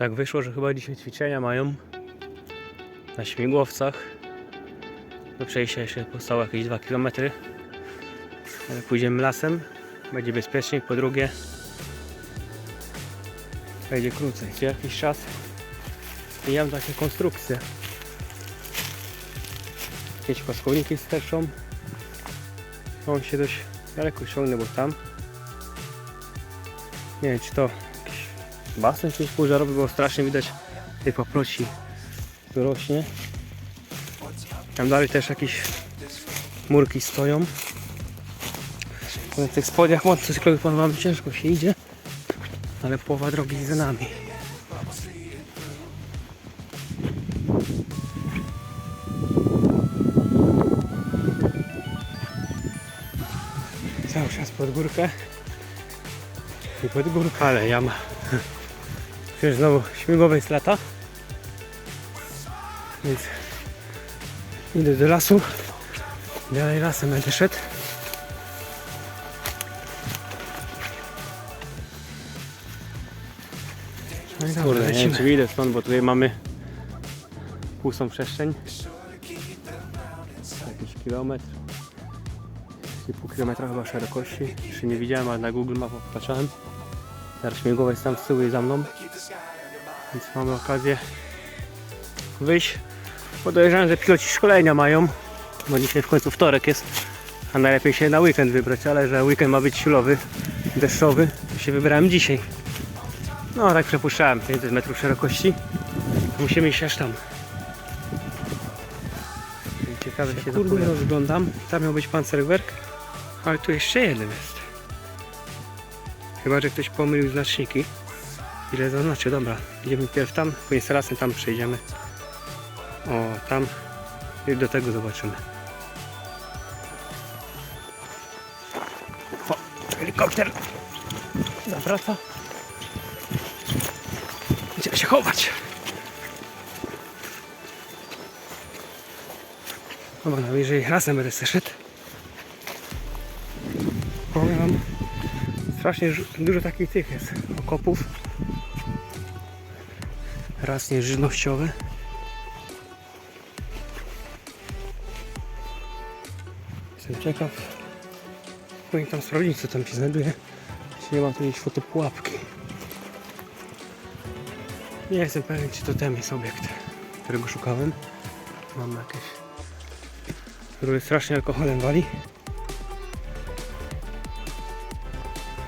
Tak wyszło, że chyba dzisiaj ćwiczenia mają na śmigłowcach. Do przejścia jeszcze pozostało jakieś 2 km. Ale pójdziemy lasem, będzie bezpieczniej. Po drugie, będzie krócej. Co jakiś czas zmieniam takie konstrukcje. Jakieś paskowniki sterczą. On się dość daleko ciągnie, bo tam nie wiem czy to basen czymś pożarowy, bo strasznie widać tej paproci rośnie. Tam dalej też jakieś murki stoją. Na tych spodniach motocyklowych mamy ciężko się idzie, ale połowa drogi za nami. Cały czas pod górkę i pod górkę, ale jama. Przecież znowu śmigłowej z lata. Więc idę do lasu. Dalej lasem będę szedł. No i Kurde, nie wiem czy stąd, bo tutaj mamy pustą przestrzeń. Jakiś kilometr. I pół kilometra chyba szerokości. Jeszcze nie widziałem, ale na Google Mapach patrzyłem. Teraz śmigłowiec tam z tyłu i za mną. Więc mamy okazję wyjść. Podejrzewam, że piloci szkolenia mają, bo dzisiaj w końcu wtorek jest, a najlepiej się na weekend wybrać, ale że weekend ma być silowy, deszczowy, się wybrałem dzisiaj. No tak przepuszczałem 500 metrów szerokości. Musimy iść aż tam. Ciekawe się kurde rozglądam. Tam miał być pancerwerk, ale tu jeszcze jeden jest. Chyba, że ktoś pomylił znaczniki. Ile zaznaczy? Dobra, idziemy pierw tam, później z tam przejdziemy. O, tam i do tego zobaczymy. O, helikopter zawraca. Idziemy się chować. Dobra, najwyżej razem będę se szedł. Powiem wam, strasznie dużo takich tych jest okopów. Raz nieżywnościowe. Jestem ciekaw. Powinien tam sprawdzić co tam się znajduje. Jeśli nie ma tu jakiejś fotopułapki. Nie jestem pewien czy to ten jest obiekt, którego szukałem. Mam jakieś który strasznie alkoholem wali.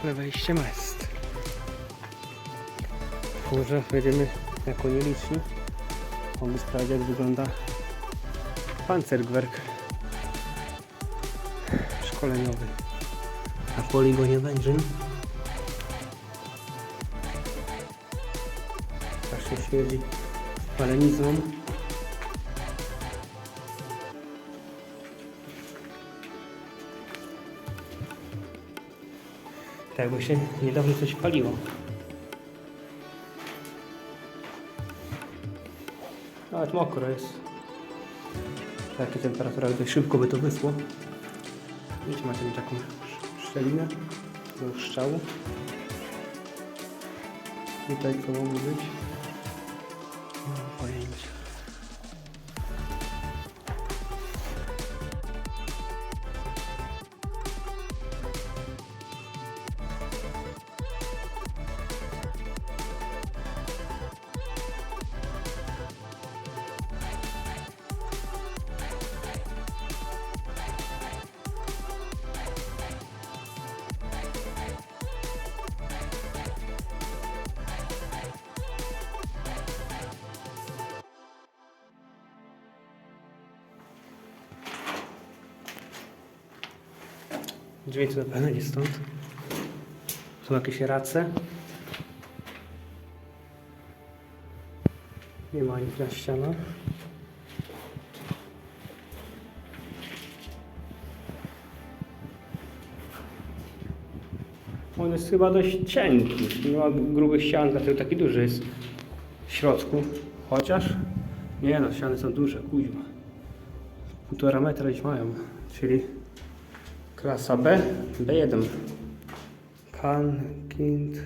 Ale wejście ma jest. Może będziemy jako nieliczni. Mogli sprawdzić jak wygląda pancergwerk szkoleniowy na poligonie Węgrzyn. Strasznie śmierdzi palenizną. Jakby się niedawno coś paliło. Nawet mokro jest. Takie temperatura, dość szybko by to wysło. Widzicie, macie mi taką sz- szczelinę do strzału. Tutaj co mogło być? Drzwi to na pewno nie stąd. Są jakieś race. Nie ma nic na ścianach. On jest chyba dość cienki. Nie ma grubych ścian, dlatego taki duży jest w środku. Chociaż nie no, ściany są duże, kuźma. Półtora metra gdzieś mają, czyli Klasa B, B1. Kan, kind,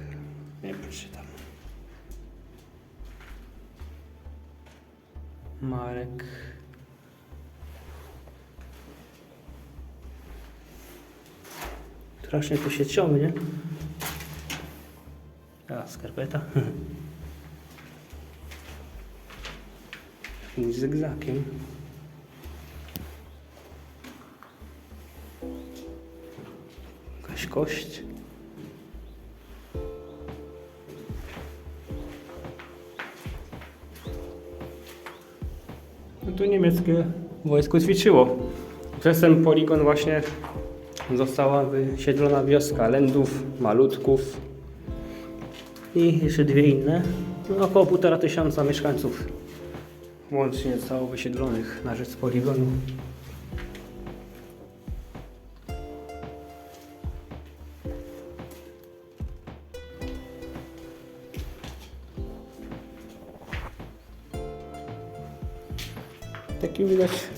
nie przeczytam. Marek. Strasznie tu się ciągnie. nie? A, skarpeta. Zygzakiem. Kość. No tu niemieckie wojsko ćwiczyło. Przez ten poligon właśnie została wysiedlona wioska Lędów, Malutków i jeszcze dwie inne. No, około półtora tysiąca mieszkańców łącznie zostało wysiedlonych na rzecz poligonu. Widać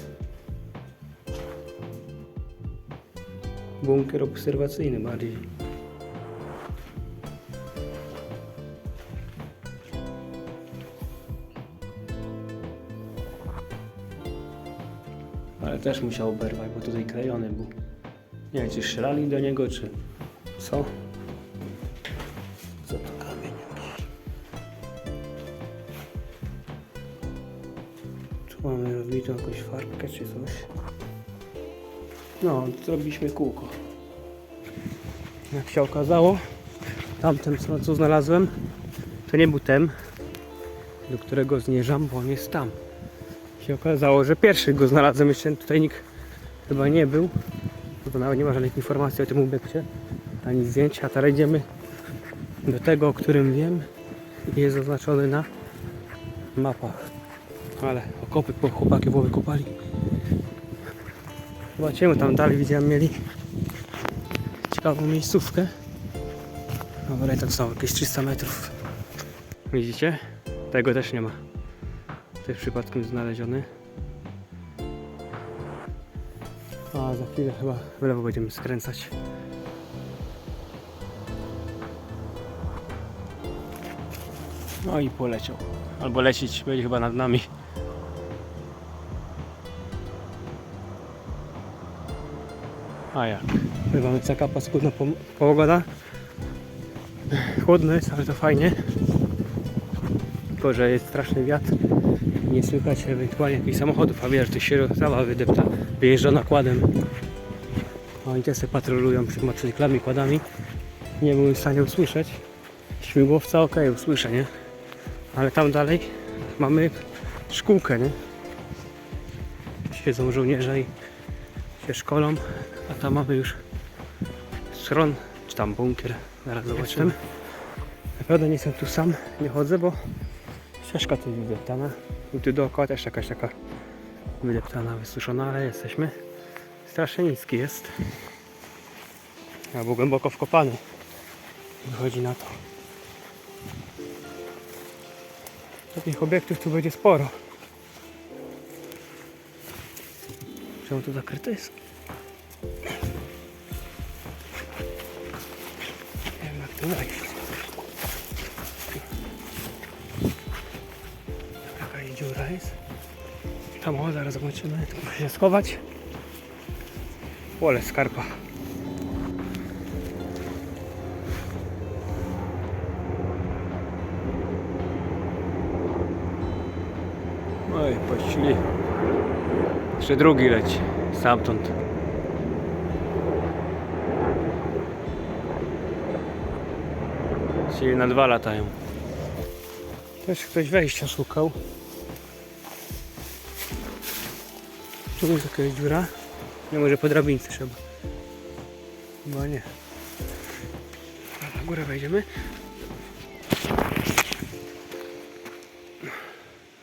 bunkier obserwacyjny bardziej. Ale też musiał oberwać, bo tutaj klejony był. Nie wiem, czy strzelali do niego, czy? Co czy coś. No, zrobiliśmy kółko. Jak się okazało, tamten co, znalazłem, to nie był ten, do którego zmierzam, bo on jest tam. Się okazało, że pierwszy go znalazłem, jeszcze tutaj nikt chyba nie był. No to nawet nie ma żadnych informacji o tym obiekcie, ani zdjęć, a teraz idziemy do tego, o którym wiem i jest zaznaczony na mapach. Ale okopy po chłopaki było wykopali. Zobaczymy tam dalej, widziałem mieli ciekawą miejscówkę. Dobra, i tak samo, jakieś 300 metrów. Widzicie? Tego też nie ma. Jest przypadkiem znaleziony. A za chwilę chyba w lewo będziemy skręcać. No i poleciał. Albo lecieć będzie chyba nad nami. A jak? Bywamy taka paskudna pogoda. Chłodno jest, ale to fajnie. Tylko, że jest straszny wiatr. Nie słychać ewentualnie jakichś samochodów, a wiesz, to się trawa wydepta, wyjeżdża nakładem. Oni też sobie patrolują przed motocyklami, kładami. Nie byłem w stanie usłyszeć. Śmigłowca ok, usłyszę, nie? Ale tam dalej mamy szkółkę, nie? Siedzą żołnierze i się szkolą, a tam mamy już schron, czy tam bunkier. Zaraz zobaczymy. Naprawdę nie jestem tu sam, nie chodzę, bo ścieżka tu jest wydeptana. I tu dookoła też jakaś taka wydeptana, wysuszona, ale jesteśmy. Strasznie niski jest. Albo głęboko wkopany. Wychodzi na to. Takich obiektów tu będzie sporo. Czemu to zakryte jest? Wejść. Dobra, Jaka dziura jest. Tam o, zaraz zobaczymy. Tu muszę się schować. Pole skarpa. Oj, pościli. Jeszcze drugi leci. Stamtąd. Czyli na dwa latają. Też ktoś wejścia szukał. Tu jest jakaś dziura. Nie może po drabince trzeba. Chyba nie. Na górę wejdziemy.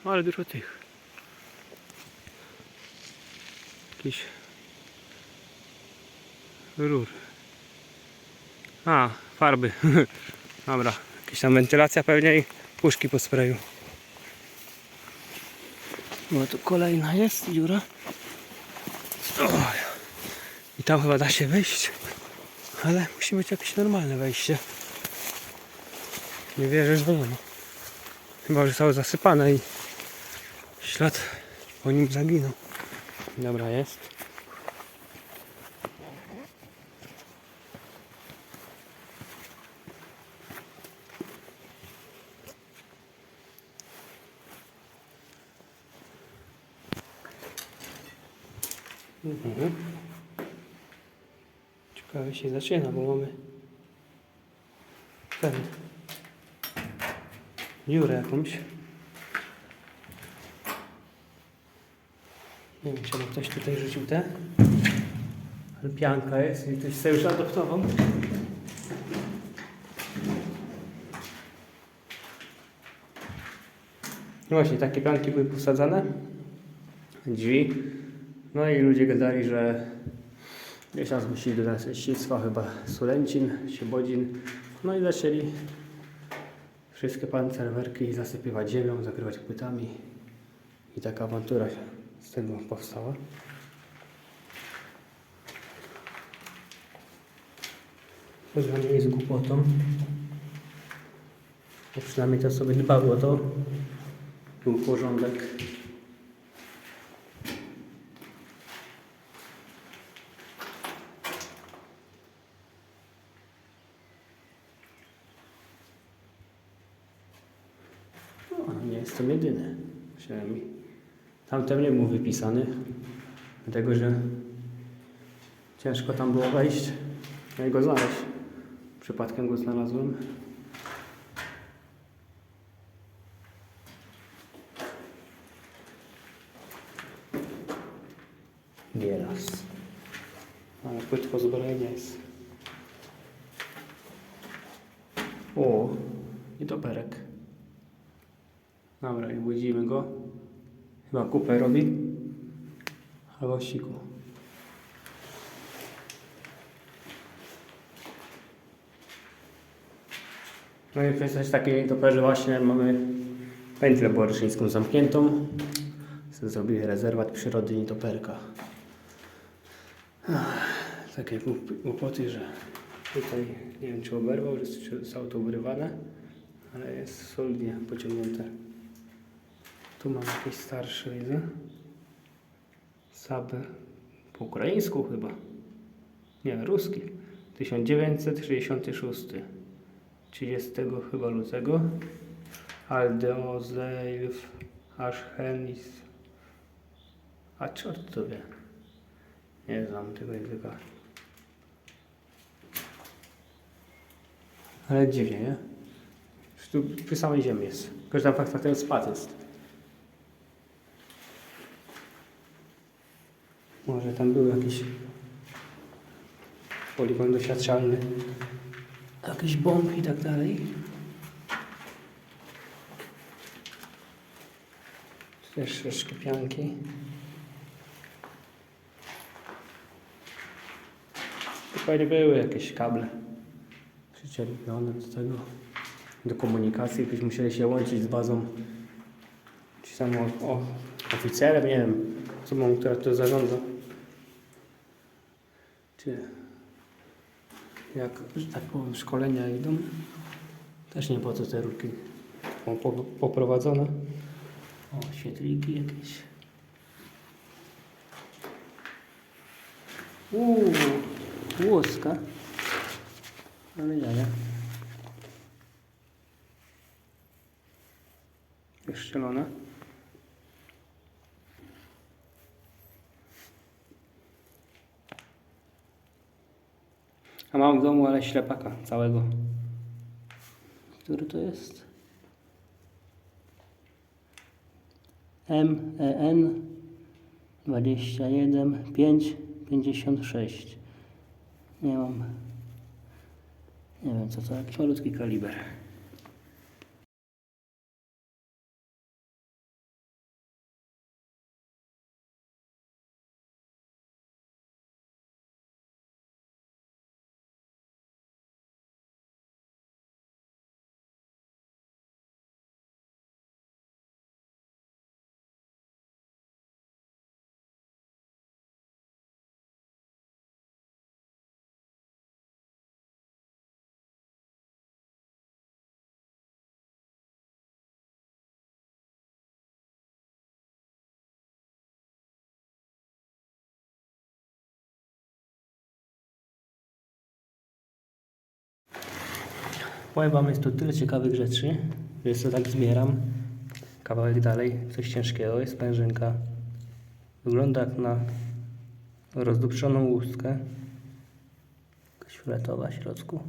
No, Ale dużo tych. Jakieś rur. A, farby. Dobra, jakaś tam wentylacja pewnie i puszki po sprayu. No tu kolejna jest dziura. Oj. I tam chyba da się wejść. Ale musi być jakieś normalne wejście. Nie wierzę, że ma. Chyba, że całe zasypane i ślad po nim zaginął. Dobra, jest. Mhm. Ciekawe się zaczyna, bo mamy ten dziurę jakąś. Nie wiem, czemu ktoś tutaj rzucił te. Ale pianka jest i ktoś sobie już adoptował. No właśnie, takie pianki były posadzane. Drzwi. No i ludzie gadali, że tam zmusili do następstwa chyba Sulencin, Siebodzin. No i zaczęli wszystkie pancerwerki zasypywać ziemią, zakrywać płytami. I taka awantura z tego powstała. Mnie jest głupotą. Bo przynajmniej to sobie dbały o to. Był porządek. No, nie jestem jedyny. Przynajmniej tamten nie był wypisany. Dlatego, że ciężko tam było wejść no i go znaleźć. Przypadkiem go znalazłem. Nieraz. Ale płytko zbrojenia jest. O, i to perek. Dobra, i budzimy go. Chyba kupę robi. Albo siku. No i w coś takiej toperze właśnie mamy pętlę boryszyńską zamkniętą. Zrobili rezerwat przyrody nietoperka. Takie głup- głupoty, że tutaj nie wiem czy oberwał, czy zostało to urywane, ale jest solidnie pociągnięte. Tu mam jakieś starsze, widzę. Sabę po ukraińsku chyba. Nie, ruski. 1966. 30 chyba lutego. Aldeozeilf Ashhenis. A czort to wie. Nie znam tego języka. Ale dziwnie, nie? Tu przy samej ziemi jest. Tylko, że tam fakt faktem spad jest. Może tam był jakiś poligon doświadczalny. Jakieś bomby i tak dalej. Też troszkę pianki. Pewnie były jakieś kable przyczepione do tego, do komunikacji. Byśmy musieli się łączyć z bazą, czy tam o, o, oficerem, nie wiem, osobą, która to zarządza. Czy jak, tak powiem, szkolenia idą. Też nie po co te rurki są po, poprowadzone. O, świetliki jakieś. Uuu, łoska. Ale jaja. Wyszczelone. A mam w domu, ale ślepaka całego. Który to jest? MEN 21 5 56. Nie mam. Nie wiem co to, jakiś malutki kaliber. Powiem Wam, jest tu tyle ciekawych rzeczy, że jest to tak zbieram. Kawałek dalej, coś ciężkiego, jest pężynka. Wygląda jak na rozdupczoną łuskę. Jakaś w środku.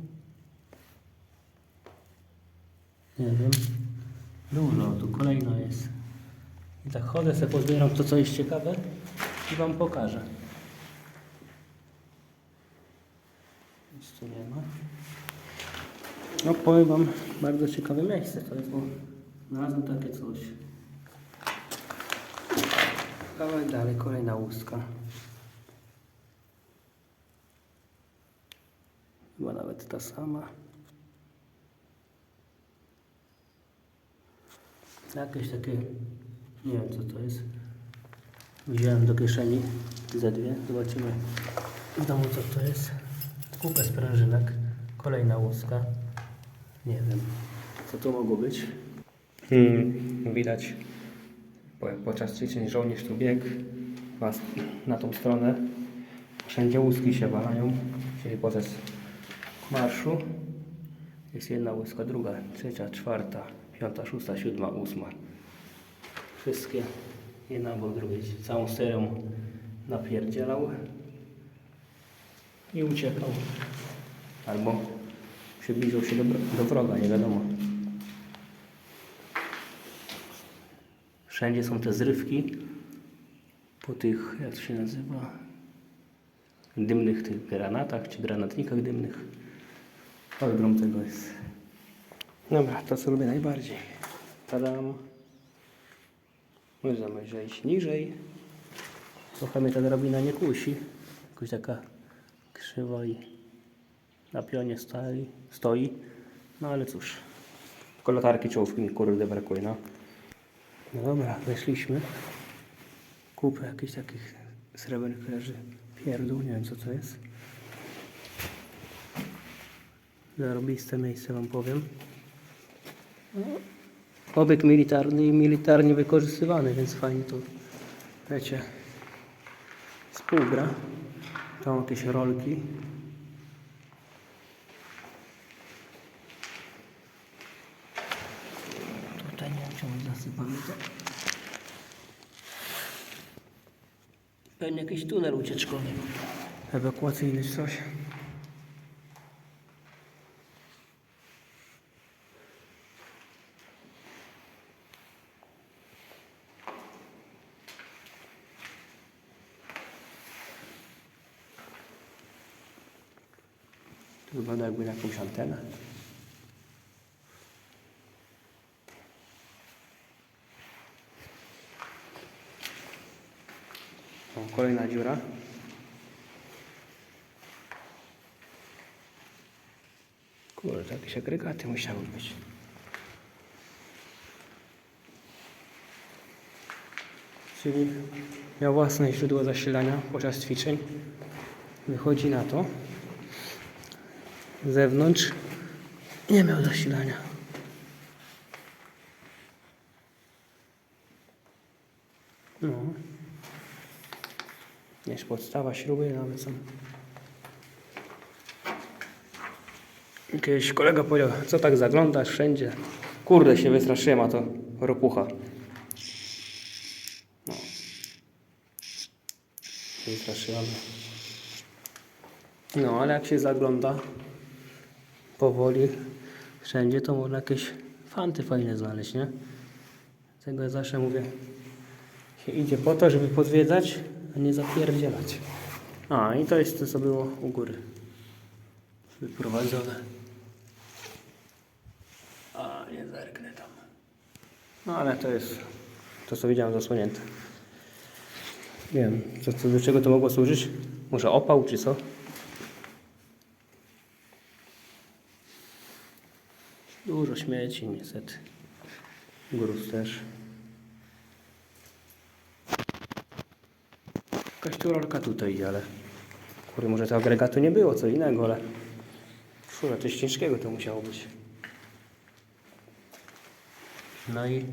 Nie wiem. Dużo, tu kolejna jest. I tak chodzę, sobie pozbieram to, co jest ciekawe i Wam pokażę. Nic tu nie ma. No powiem Wam, bardzo ciekawe miejsce to jest, bo znalazłem takie coś. Kawałek dalej, kolejna łustka. Chyba nawet ta sama. Jakieś takie, nie wiem co to jest. Wziąłem do kieszeni ze dwie, zobaczymy w domu co to jest. Kupę sprężynek, kolejna łuska. Nie wiem, co to mogło być. Hmm, widać po, podczas ćwiczeń żołnierz tu biegł was na tą stronę. Wszędzie łuski się walają, czyli podczas marszu. Jest jedna łyska, druga, trzecia, czwarta, piąta, szósta, siódma, ósma. Wszystkie jedna obok drugiej. Całą serią napierdzielał i uciekał. Albo przybliżył się do, do wroga, nie wiadomo. Wszędzie są te zrywki po tych, jak to się nazywa, dymnych tych granatach, czy granatnikach dymnych. Ogrom tego jest. Dobra, to co lubię najbardziej. Tadam. Możemy zejść niżej. Trochę mnie ta drabina nie kusi. Jakoś taka krzywa i na pionie stoi. stoi. No ale cóż. Tylko latarki czołówki mi kurde brakuje, no. No dobra, weszliśmy. Kupę jakichś takich srebrnych leży. Pierdół, nie wiem co to jest. Zarobiste miejsce wam powiem. No, Obiekt militarny i militarnie wykorzystywany, więc fajnie to, wiecie, współgra. Tam jakieś rolki. Tutaj nie wiem, to. Pewnie jakiś tunel ucieczkowy. Ewakuacyjny czy coś. To wygląda jakby na jakąś antenę. O, kolejna dziura. Kurde, jakieś agregaty musiały być. Czyli miał własne źródło zasilania podczas ćwiczeń. Wychodzi na to. Z zewnątrz nie miał zasilania. No. Wiesz, podstawa śruby nawet są. Kiedyś kolega powiedział, co tak zaglądasz wszędzie? Kurde, się wystraszyłem, a to ropucha. No. Wystraszyłem. No, ale jak się zagląda powoli wszędzie, to można jakieś fanty fajne znaleźć, nie? Tego ja zawsze mówię, się idzie po to, żeby podwiedzać, a nie zapierdzielać. A, i to jest to, co było u góry. Wyprowadzone. A, nie zerknę tam. No, ale to jest to, co widziałem zasłonięte. Nie wiem, co, co, do czego to mogło służyć? Może opał, czy co? Dużo śmieci, niestety. Gruz też. Jakaś tu rolka tutaj ale... Kurde, może to agregatu nie było, co innego, ale... Szura, coś ciężkiego to musiało być. No i...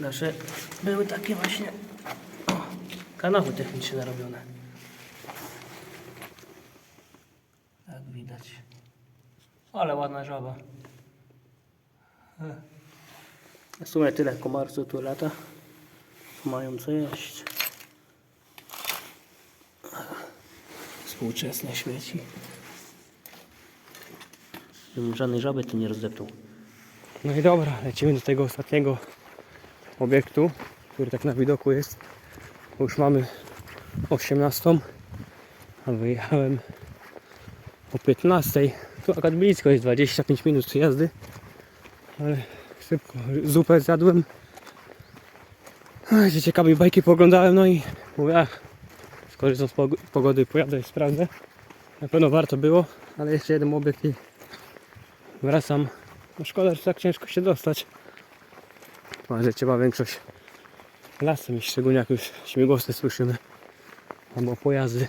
Nasze były takie właśnie... O, kanały techniczne narobione. Jak widać. Ale ładna żaba. W sumie tyle komarców tu lata. Mają co jeść. Współczesne śmieci. Żadnej żaby tu nie rozdeptał. No i dobra, lecimy do tego ostatniego obiektu, który tak na widoku jest. Bo już mamy 18, a wyjechałem o 15. Tu akurat blisko jest 25 minut jazdy, ale szybko zupę zjadłem. Ciekawe bajki poglądałem, no i mówię, ach, skorzystam z pog- pogody, pojadę i sprawdzę. Na pewno warto było, ale jeszcze jeden obiekt i wracam no szkoda, że tak ciężko się dostać. Ale trzeba większość lasem szczególnie jak już śmigłowce słyszymy. Albo pojazdy.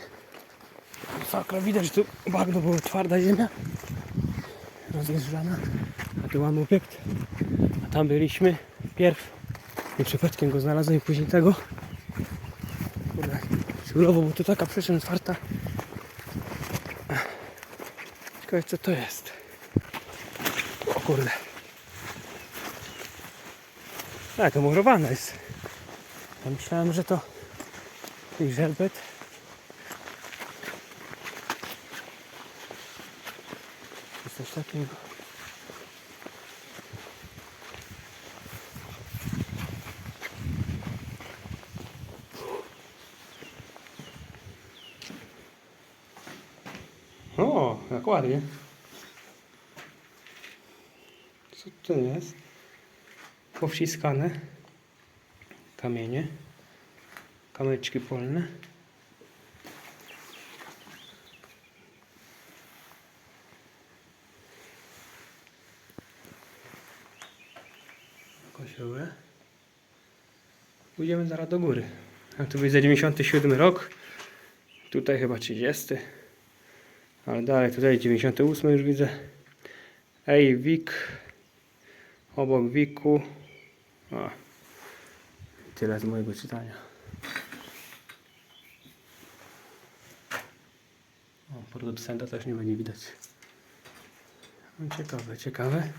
Sakra, widać, że tu bagno było twarda ziemia. Rozjeżdżana. A tu mamy obiekt. A tam byliśmy wpierw. I przypadkiem go znalazłem i później tego. Siłowo, bo tu taka przestrzeń otwarta. Ciekawe co to jest. O kurde. A, to murowane jest. Ja myślałem, że to jakiś żelbet. Jest coś takiego. Co to jest? Powciskane kamienie, kamyczki polne. Kosioły. Pójdziemy zaraz do góry. A tu widzę 97 rok. Tutaj chyba 30. Ale dalej tutaj 98 już widzę. Ej, Wik. Obok Wiku. O. Tyle z mojego czytania. O, producenta też nie będzie widać. No, ciekawe, ciekawe.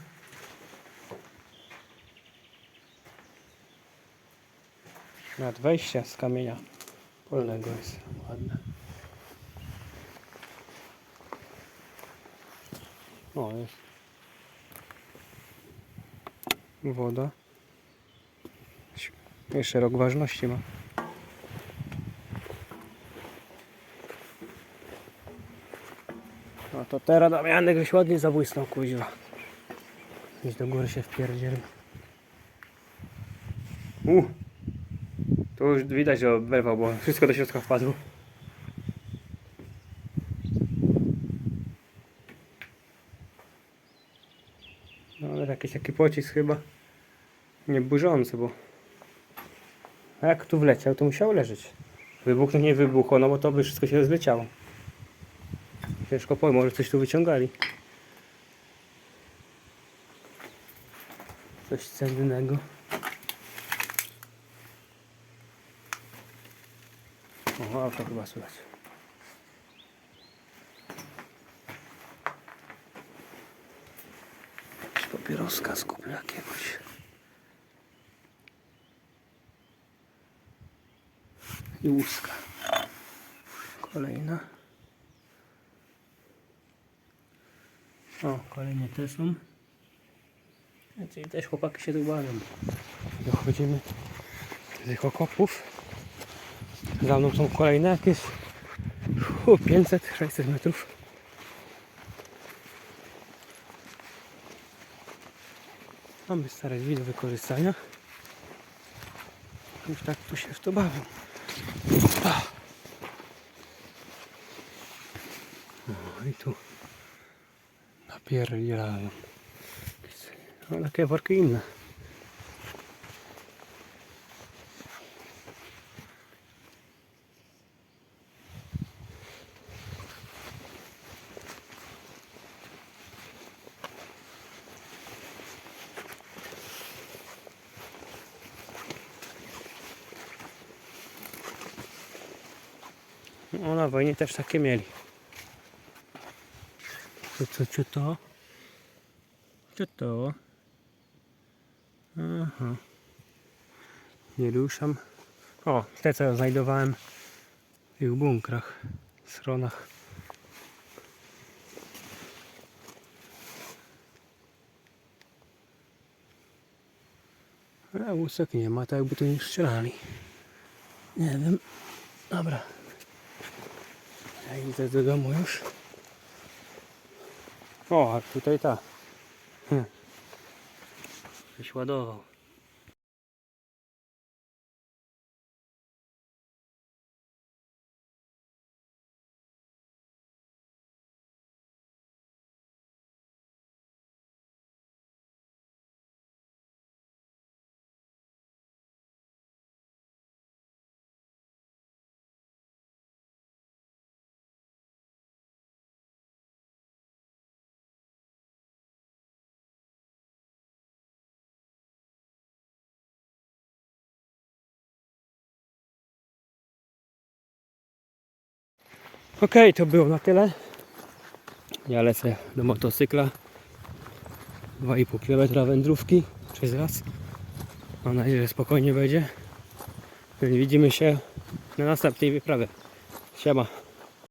Nad wejścia z kamienia polnego jest ładne. O, jest. Woda. Jeszcze rok ważności ma. No to teraz Damianek już ładnie zabłysnął, kuźwa. Gdzieś do góry się wpierdziel. U! Tu już widać, że oberwał, bo wszystko do środka wpadło. No ale jakiś taki pocisk chyba nie burzący, bo a jak tu wleciał, to musiał leżeć. Wybuchnąć nie wybuchło, no bo to by wszystko się zleciało. Ciężko powiem, może coś tu wyciągali. Coś cennego. O, auto chyba słychać. Jakieś papieroska skupił jakiegoś. i łuska. Kolejna. O, kolejne te są. Czyli też chłopaki się tu bawią. Dochodzimy do tych okopów. Za mną są kolejne jakieś 500-600 metrów. Mamy stare drzwi do wykorzystania. Już tak tu się w to bawią. O, i tu napierdzielają. No takie worki inne. No na wojnie też takie mieli. Co, co, co to? Co to? Aha. Nie ruszam. O, te co znajdowałem w tych bunkrach, schronach. Ale łusek nie ma, tak jakby tu nie strzelali. Nie wiem. Dobra. Idę do domu już. O, a tutaj ta. Hm. Ładował. Okej, to było na tyle. Ja lecę do motocykla. 2,5 km wędrówki przez las. Mam nadzieję, że spokojnie będzie. Widzimy się na następnej wyprawie. Siema.